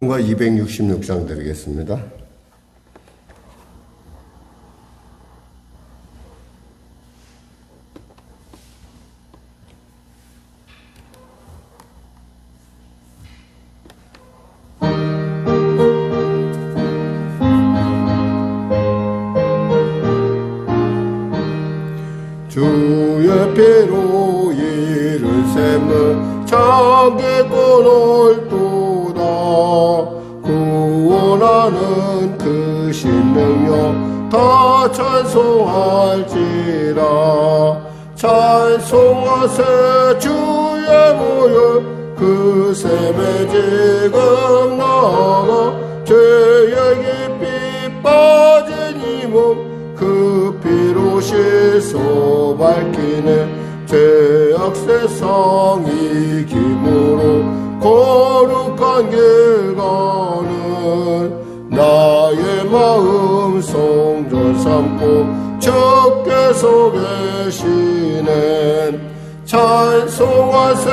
과 266장 드리겠습니다. 그 신능력 다 찬송할지라. 찬송하세 주의 모여 그 셈에 지금 나가 죄의 깊이 빠진 이몸그 피로 씻어 밝히네 죄악 세상 이김으로 거룩한 길 가는 나의 마음 성전 삼고 주께서 계시네 찬송하세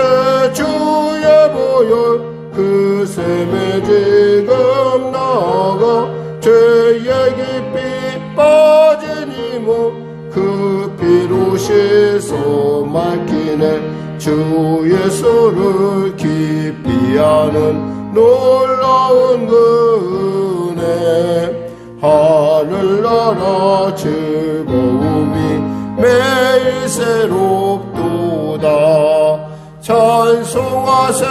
주의 보혈 그 셈에 지금 나가 죄의 깊이 빠진 이몸그 피로 씻어 밝히네 주 예수를 깊이 아는 놀라운 그 은혜 하늘나라 즐거움이 매일 새롭도다. 찬송하세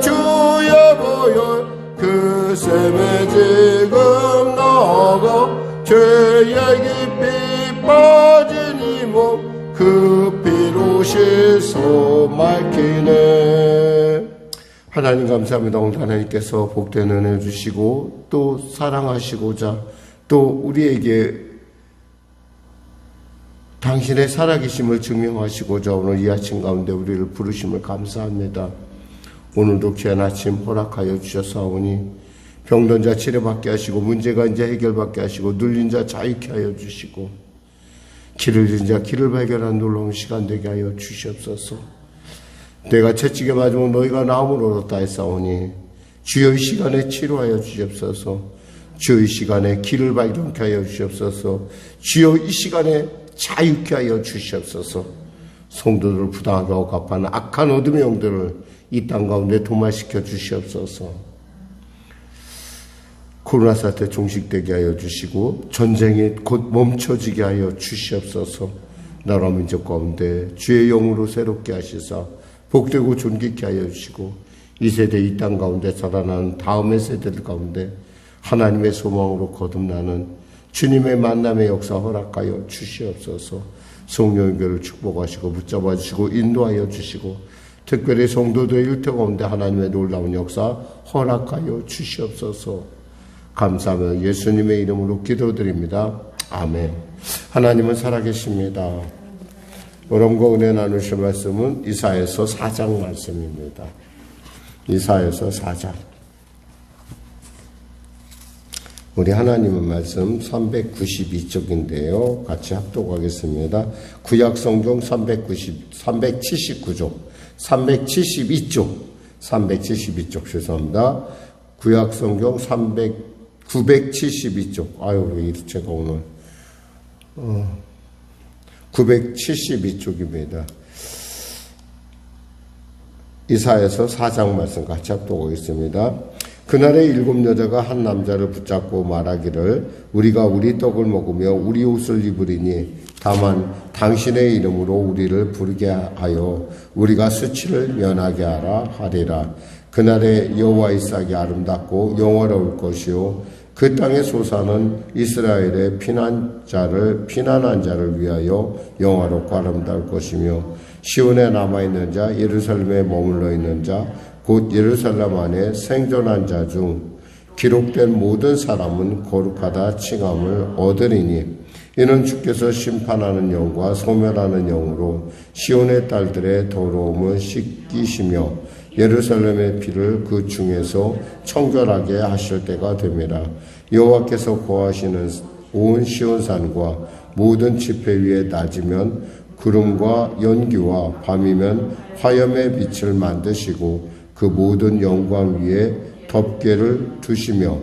주의 보혈. 그 셈에 지금 나가 죄의 깊이 빠진 이몸 그 피로 씻어 밝히네 하나님 감사합니다. 오늘 하나님께서 복된 은혜 주시고 또 사랑하시고자 또 우리에게 당신의 살아계심을 증명하시고자 오늘 이 아침 가운데 우리를 부르심을 감사합니다. 오늘도 귀한 아침 허락하여 주셔서오니 병든 자 치료받게 하시고 문제가 이제 해결받게 하시고 눌린 자 자유케 하여 주시고 길을 잃은 자 길을 발견한 놀라운 시간 되게 하여 주시옵소서. 내가 채찍에 맞으면 너희가 나음을 얻었다 했사오니 주의 시간에 치료하여 주시옵소서. 주의 시간에 길을 발견케 하여 주시옵소서. 이 시간에 자유케 하여 주시옵소서. 성도들을 부당하게 억압하는 악한 어둠의 영들을 이 땅 가운데 도말시켜 주시옵소서. 코로나 사태 종식되게 하여 주시고 전쟁이 곧 멈춰지게 하여 주시옵소서. 나라 민족 가운데 주의 영으로 새롭게 하시사 복되고 존귀케 하여 주시고 이 세대 이 땅 가운데 살아나는 다음의 세대들 가운데 하나님의 소망으로 거듭나는 주님의 만남의 역사 허락하여 주시옵소서. 성령의 교를 축복하시고 붙잡아 주시고 인도하여 주시고 특별히 성도들의 일터 가운데 하나님의 놀라운 역사 허락하여 주시옵소서. 감사하며 예수님의 이름으로 기도드립니다. 아멘. 하나님은 살아계십니다. 여러분과 은혜 나누실 말씀은 이사에서 4장 말씀입니다. 이사에서 4장. 우리 하나님의 말씀 392쪽인데요. 같이 합독하겠습니다. 구약성경 390, 379쪽, 372쪽, 372쪽 죄송합니다. 구약성경 300, 972쪽. 아유, 제가 오늘, 어, 972쪽입니다. 이사에서 4장 말씀 같이 합독하겠습니다. 그날에 일곱 여자가 한 남자를 붙잡고 말하기를 우리가 우리 떡을 먹으며 우리 옷을 입으리니 다만 당신의 이름으로 우리를 부르게 하여 우리가 수치를 면하게 하라 하리라. 그날에 여호와의 싹이 아름답고 영화로울 것이요 그 땅의 소사는 이스라엘의 피난자를 피난한 자를 위하여 영화롭고 아름다울 것이며 시온에 남아 있는 자 예루살렘에 머물러 있는 자 곧 예루살렘 안에 생존한 자 중 기록된 모든 사람은 거룩하다 칭함을 얻으리니 이는 주께서 심판하는 영과 소멸하는 영으로 시온의 딸들의 더러움을 씻기시며 예루살렘의 피를 그 중에서 청결하게 하실 때가 됩니다. 여호와께서 거하시는 온 시온산과 모든 지폐 위에 낮으면 구름과 연기와 밤이면 화염의 빛을 만드시고 그 모든 영광 위에 덮개를 두시며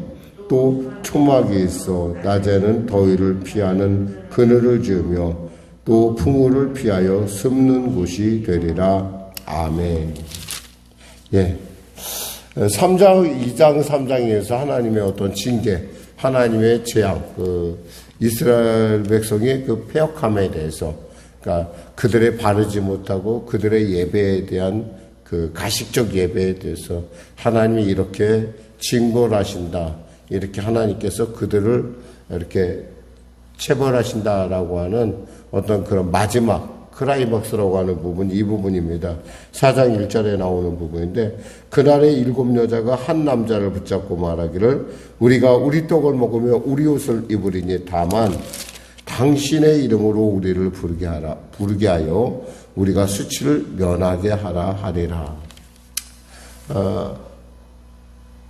또 초막이 있어 낮에는 더위를 피하는 그늘을 지으며 또 풍우를 피하여 숨는 곳이 되리라. 아멘. 예. 3장, 2장, 3장에서 하나님의 어떤 징계, 하나님의 재앙, 그 이스라엘 백성의 그 폐역함에 대해서, 그러니까 그들의 바르지 못하고 그들의 예배에 대한 그 가식적 예배에 대해서 하나님이 이렇게 징벌 하신다. 이렇게 하나님께서 그들을 이렇게 체벌하신다라고 하는 어떤 그런 마지막 크라이막스라고 하는 부분 이 부분입니다. 4장 1절에 나오는 부분인데 그날에 일곱 여자가 한 남자를 붙잡고 말하기를 우리가 우리 떡을 먹으며 우리 옷을 입으리니 다만 당신의 이름으로 우리를 부르게 하라 부르게 하여 우리가 수치를 면하게 하라 하리라. 어,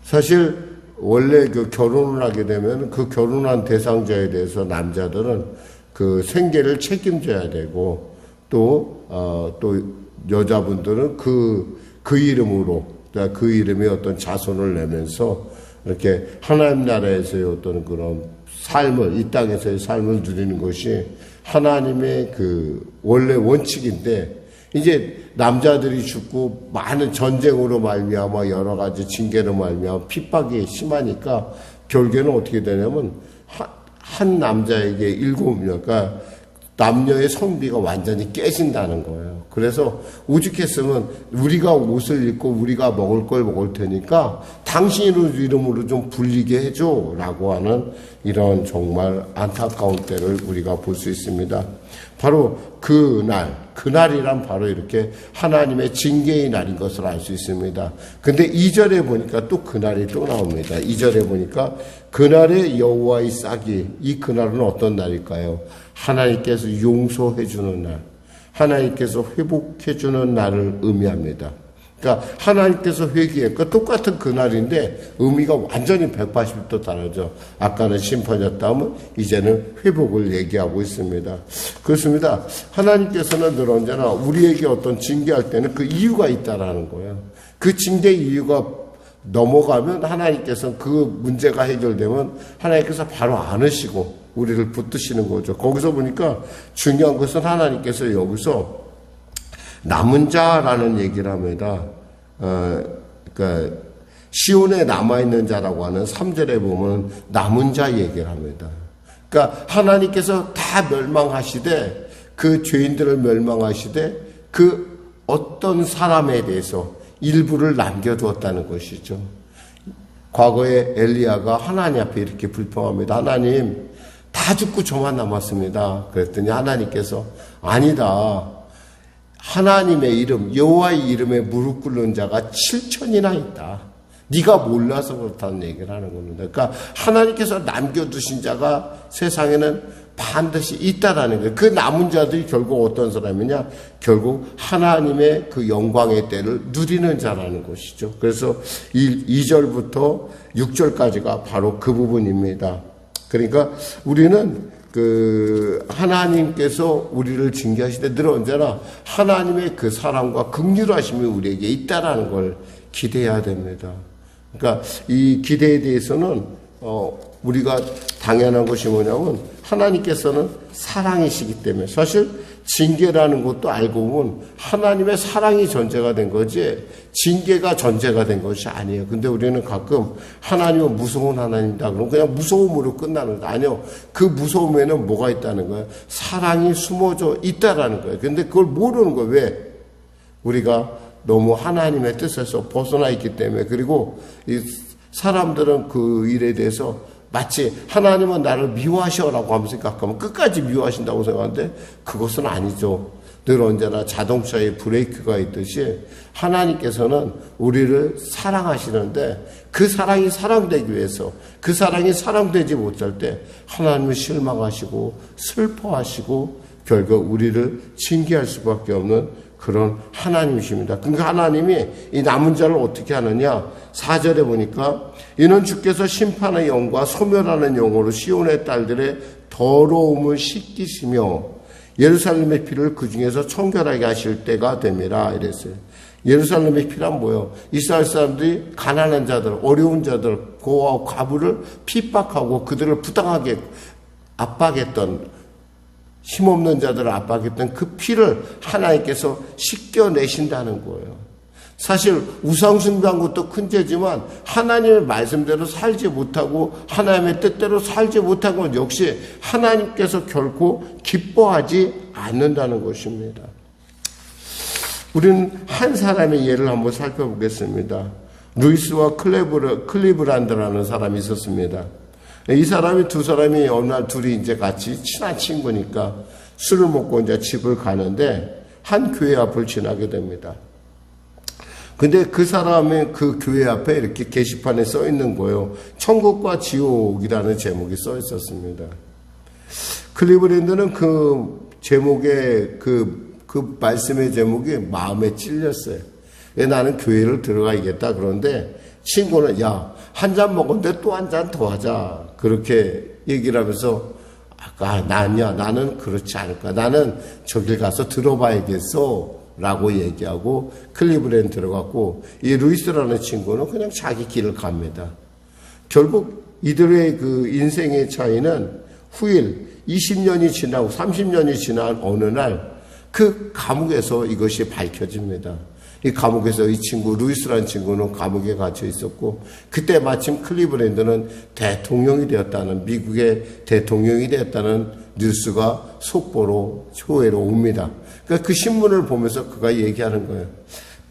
사실 원래 그 결혼을 하게 되면 그 결혼한 대상자에 대해서 남자들은 그 생계를 책임져야 되고 또, 어, 또 여자분들은 그, 그 이름으로, 그 이름의 어떤 자손을 내면서 이렇게 하나님 나라에서의 어떤 그런 삶을, 이 땅에서의 삶을 누리는 것이 하나님의 그 원래 원칙인데 이제 남자들이 죽고 많은 전쟁으로 말미암아 여러 가지 징계로 말미암아 핍박이 심하니까 결국에는 어떻게 되냐면 한 남자에게 일곱 명, 그러니까 남녀의 성비가 완전히 깨진다는 거예요. 그래서 오죽했으면 우리가 옷을 입고 우리가 먹을 걸 먹을 테니까 당신 이름으로 좀 불리게 해줘 라고 하는 이런 정말 안타까운 때를 우리가 볼 수 있습니다. 바로 그날, 그날이란 바로 이렇게 하나님의 징계의 날인 것을 알 수 있습니다. 근데 이절에 보니까 또 그날이 또 나옵니다. 이절에 보니까 그날의 여호와의 싹이 이 그날은 어떤 날일까요? 하나님께서 용서해 주는 날, 하나님께서 회복해 주는 날을 의미합니다. 그러니까 하나님께서 회개해. 그 똑같은 그날인데 의미가 완전히 180도 다르죠. 아까는 심판이었다면 이제는 회복을 얘기하고 있습니다. 그렇습니다. 하나님께서는 늘 언제나 우리에게 어떤 징계할 때는 그 이유가 있다라는 거예요. 그 징계 이유가 넘어가면 하나님께서 그 문제가 해결되면 하나님께서 바로 안으시고 우리를 붙드시는 거죠. 거기서 보니까 중요한 것은 하나님께서 여기서 남은 자라는 얘기를 합니다. 어, 그러니까 시온에 남아있는 자라고 하는 3절에 보면 남은 자 얘기를 합니다. 그러니까 하나님께서 다 멸망하시되 그 죄인들을 멸망하시되 그 어떤 사람에 대해서 일부를 남겨두었다는 것이죠. 과거에 엘리야가 하나님 앞에 이렇게 불평합니다. 하나님, 다 죽고 저만 남았습니다. 그랬더니 하나님께서 아니다. 하나님의 이름, 여호와의 이름에 무릎 꿇는 자가 7천이나 있다. 네가 몰라서 그렇다는 얘기를 하는 겁니다. 그러니까 하나님께서 남겨두신 자가 세상에는 반드시 있다라는 거예요. 그 남은 자들이 결국 어떤 사람이냐? 결국 하나님의 그 영광의 때를 누리는 자라는 것이죠. 그래서 2절부터 6절까지가 바로 그 부분입니다. 그러니까 우리는 그 하나님께서 우리를 징계하실 때늘 언제나 하나님의 그 사랑과 극률하심이 우리에게 있다라는 걸 기대해야 됩니다. 그러니까 이 기대에 대해서는 어 우리가 당연한 것이 뭐냐면 하나님께서는 사랑이시기 때문에 사실 징계라는 것도 알고 보면 하나님의 사랑이 전제가 된 거지 징계가 전제가 된 것이 아니에요. 근데 우리는 가끔 하나님은 무서운 하나님이다. 그러면 그냥 무서움으로 끝나는 거 아니요. 그 무서움에는 뭐가 있다는 거예요? 사랑이 숨어져 있다라는 거예요. 근데 그걸 모르는 거예요. 왜? 우리가 너무 하나님의 뜻에서 벗어나 있기 때문에 그리고 이 사람들은 그 일에 대해서 마치 하나님은 나를 미워하셔라고 하면서 생각하면 끝까지 미워하신다고 생각하는데 그것은 아니죠. 늘 언제나 자동차에 브레이크가 있듯이 하나님께서는 우리를 사랑하시는데 그 사랑이 사랑되기 위해서 그 사랑이 사랑되지 못할 때 하나님은 실망하시고 슬퍼하시고 결국 우리를 징계할 수밖에 없는 그런 하나님이십니다. 그러니까 하나님이 이 남은 자를 어떻게 하느냐? 4절에 보니까 이는 주께서 심판의 영과 소멸하는 영으로 시온의 딸들의 더러움을 씻기시며 예루살렘의 피를 그 중에서 청결하게 하실 때가 됨이라 이랬어요. 예루살렘의 피란 뭐예요? 이스라엘 사람들이 가난한 자들, 어려운 자들, 고아와 과부를 핍박하고 그들을 부당하게 압박했던 힘없는 자들을 압박했던 그 피를 하나님께서 씻겨내신다는 거예요. 사실 우상숭배한 것도 큰 죄지만 하나님의 말씀대로 살지 못하고 하나님의 뜻대로 살지 못한 건 역시 하나님께서 결코 기뻐하지 않는다는 것입니다. 우리는 한 사람의 예를 한번 살펴보겠습니다. 루이스와 클리브란드라는 사람이 있었습니다. 이 사람이 두 사람이 어느 날 둘이 이제 같이 친한 친구니까 술을 먹고 이제 집을 가는데 한 교회 앞을 지나게 됩니다. 근데 그 사람의 그 교회 앞에 이렇게 게시판에 써 있는 거예요. 천국과 지옥이라는 제목이 써 있었습니다. 클리브랜드는 그 제목의 그, 그 말씀의 제목이 마음에 찔렸어요. 나는 교회를 들어가야겠다. 그런데 친구는 야, 한 잔 먹었는데 또 한 잔 더 하자. 그렇게 얘기를 하면서 아까 나냐 나는 그렇지 않을까. 나는 저길 가서 들어봐야겠어. 라고 얘기하고 클리브랜 들어갔고 이 루이스라는 친구는 그냥 자기 길을 갑니다. 결국 이들의 그 인생의 차이는 후일 20년이 지나고 30년이 지난 어느 날 그 감옥에서 이것이 밝혀집니다. 이 감옥에서 이 친구 루이스라는 친구는 감옥에 갇혀 있었고 그때 마침 클리브랜드는 대통령이 되었다는 미국의 대통령이 되었다는 뉴스가 속보로 초회로 옵니다. 그러니까 그 신문을 보면서 그가 얘기하는 거예요.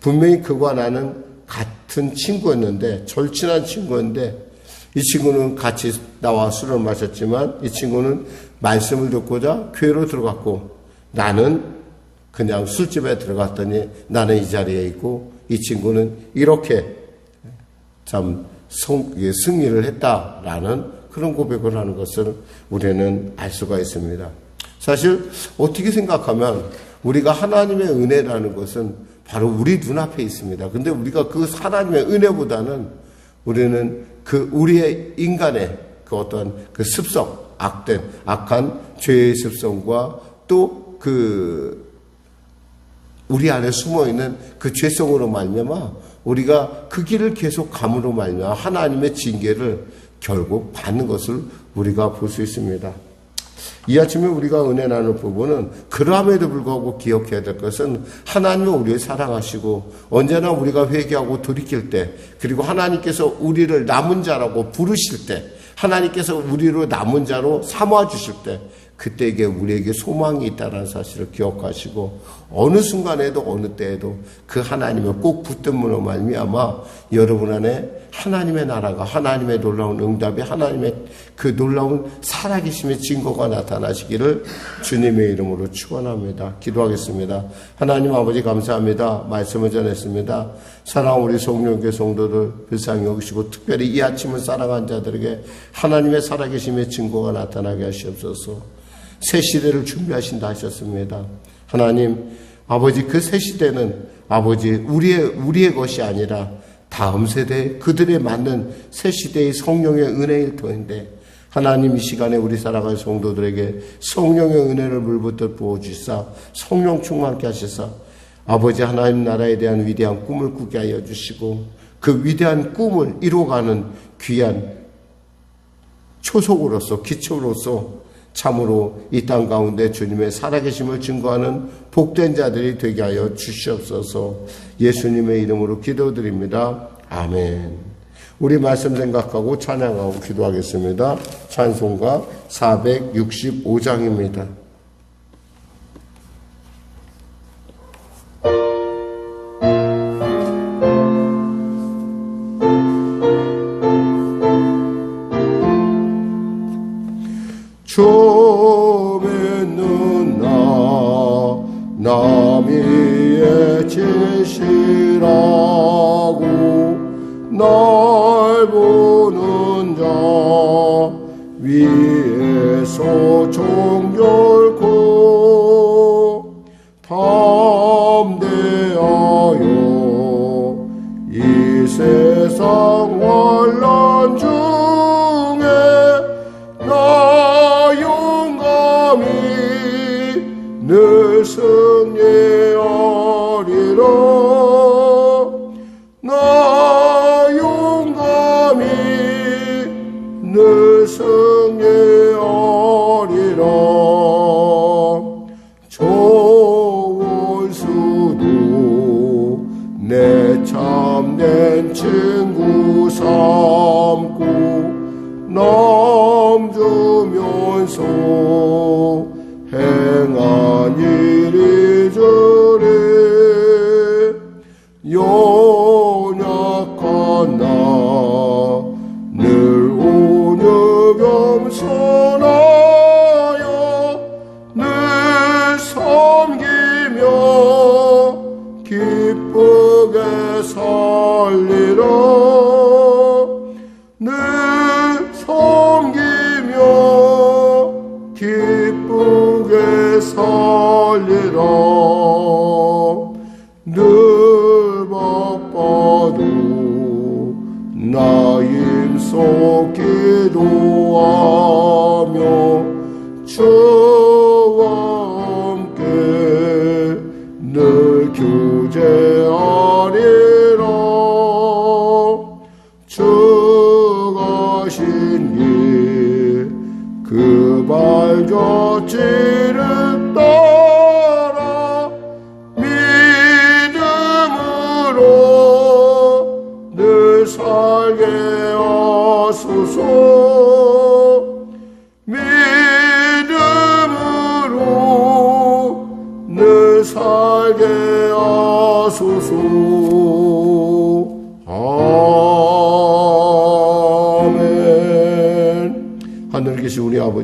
분명히 그와 나는 같은 친구였는데 절친한 친구였는데 이 친구는 같이 나와 술을 마셨지만 이 친구는 말씀을 듣고자 교회로 들어갔고 나는 그냥 술집에 들어갔더니 나는 이 자리에 있고 이 친구는 이렇게 참 승리를 했다라는 그런 고백을 하는 것을 우리는 알 수가 있습니다. 사실 어떻게 생각하면 우리가 하나님의 은혜라는 것은 바로 우리 눈앞에 있습니다. 근데 우리가 그 하나님의 은혜보다는 우리는 그 우리의 인간의 그 어떤 그 습성, 악된, 악한 죄의 습성과 또그 우리 안에 숨어 있는 그 죄성으로 말미암아 우리가 그 길을 계속 감으로 말미암아 하나님의 징계를 결국 받는 것을 우리가 볼 수 있습니다. 이 아침에 우리가 은혜 나눌 부분은 그럼에도 불구하고 기억해야 될 것은 하나님은 우리를 사랑하시고 언제나 우리가 회개하고 돌이킬 때 그리고 하나님께서 우리를 남은 자라고 부르실 때 하나님께서 우리로 남은 자로 삼아 주실 때 그때에게 우리에게 소망이 있다는 사실을 기억하시고 어느 순간에도 어느 때에도 그 하나님을 꼭 붙들므로 말미암아 여러분 안에 하나님의 나라가 하나님의 놀라운 응답이 하나님의 그 놀라운 살아계심의 증거가 나타나시기를 주님의 이름으로 축원합니다. 기도하겠습니다. 하나님 아버지 감사합니다. 말씀을 전했습니다. 사랑 우리 성령교 성도들 불쌍히 여기시고 특별히 이 아침을 사랑한 자들에게 하나님의 살아계심의 증거가 나타나게 하시옵소서. 새 시대를 준비하신다 하셨습니다. 하나님, 아버지 그 새 시대는 아버지 우리의 우리의 것이 아니라 다음 세대 그들에 맞는 새 시대의 성령의 은혜일 터인데 하나님 이 시간에 우리 살아갈 성도들에게 성령의 은혜를 물붓듯 부어 주사 성령 충만케 하시사 아버지 하나님 나라에 대한 위대한 꿈을 꾸게 하여 주시고 그 위대한 꿈을 이루어가는 귀한 초속으로서 기초로서 참으로 이 땅 가운데 주님의 살아계심을 증거하는 복된 자들이 되게 하여 주시옵소서 예수님의 이름으로 기도드립니다. 아멘. 우리 말씀 생각하고 찬양하고 기도하겠습니다. 찬송가 465장입니다. 늘 승리하리라 좋을 수도 내 참된 친구 삼고 너 늘교